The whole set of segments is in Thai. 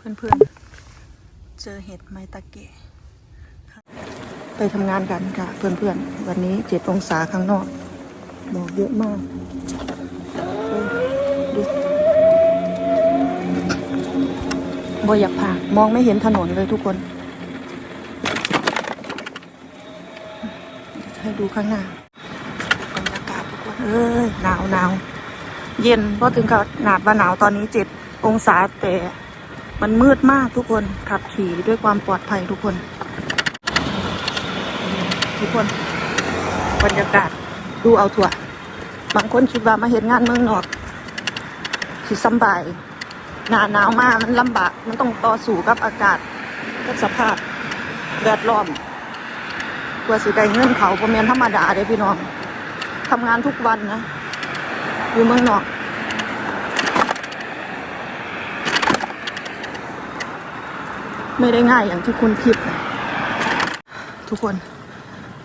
เพื่อนๆ เจอเห็ดไมตะเกะไปทำงานกันค่ะ เพื่อนๆ วันนี้เจ็ดองศาข้างนอกหมอกเยอะมากดูบอยากผ่านมองไม่เห็นถนนเลยทุกคน ให้ดูข้างหน้าบรรยากาศทุกคนเอ้ยหนาวหนาวเย็นเพราะถึงกับหนาดว่าหนาวตอนนี้เจ็ดองศาแต่ มันมืดมากทุกคนขับขี่ด้วยความปลอดภัยทุกคน ทุกคนบรรยากาศดูเอาถั่วบางคนคิดว่ามาเห็นงานเมืองนอกสิสบายหนาหนาวมากมันลำบาก มันต้องต่อสู้กับอากาศกับสภาพแวดล้อมกว่าสิได้เงินเขาประเมียนธรรมดาเด้พี่น้องทำงานทุกวันนะ อยู่เมืองนอก ไม่ได้ง่ายอย่างที่คุณคิด ทุกคน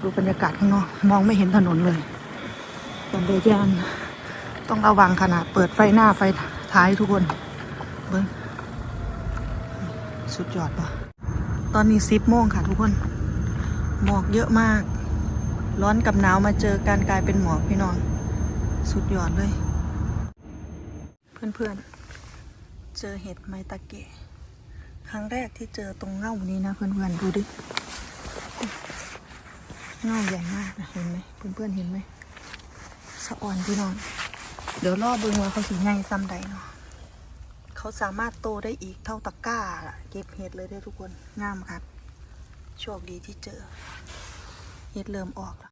ดูบรรยากาศข้างนอก มองไม่เห็นถนนเลยตอนเดินยานต้องระวังขนาดเปิดไฟหน้าไฟท้ายทุกคนเบิ้งสุดยอดปะตอนนี้สิบโมงค่ะทุกคน หมอกเยอะมาก ร้อนกับหนาวมาเจอกันกลายเป็นหมอกพี่น้อง สุดยอดเลย เพื่อนๆเจอเห็ดไมตะเกะ รั้งแรกที่เจอตรงเง่านี้นะเพื่อนๆดูดิเง่าใหญ่มากนะเห็นไหมเพื่อนๆเห็นไหมสะอ่อนพี่น้องเดี๋ยวรอเบิ่งว่าเขาสีใหญ่ซ้ำใดเนาะเขาสามารถโตได้อีกเท่าตะก้าเก็บเห็ดเลยได้ทุกคนงามครับโชคดีที่เจอเห็ดเริ่มออกแล้ว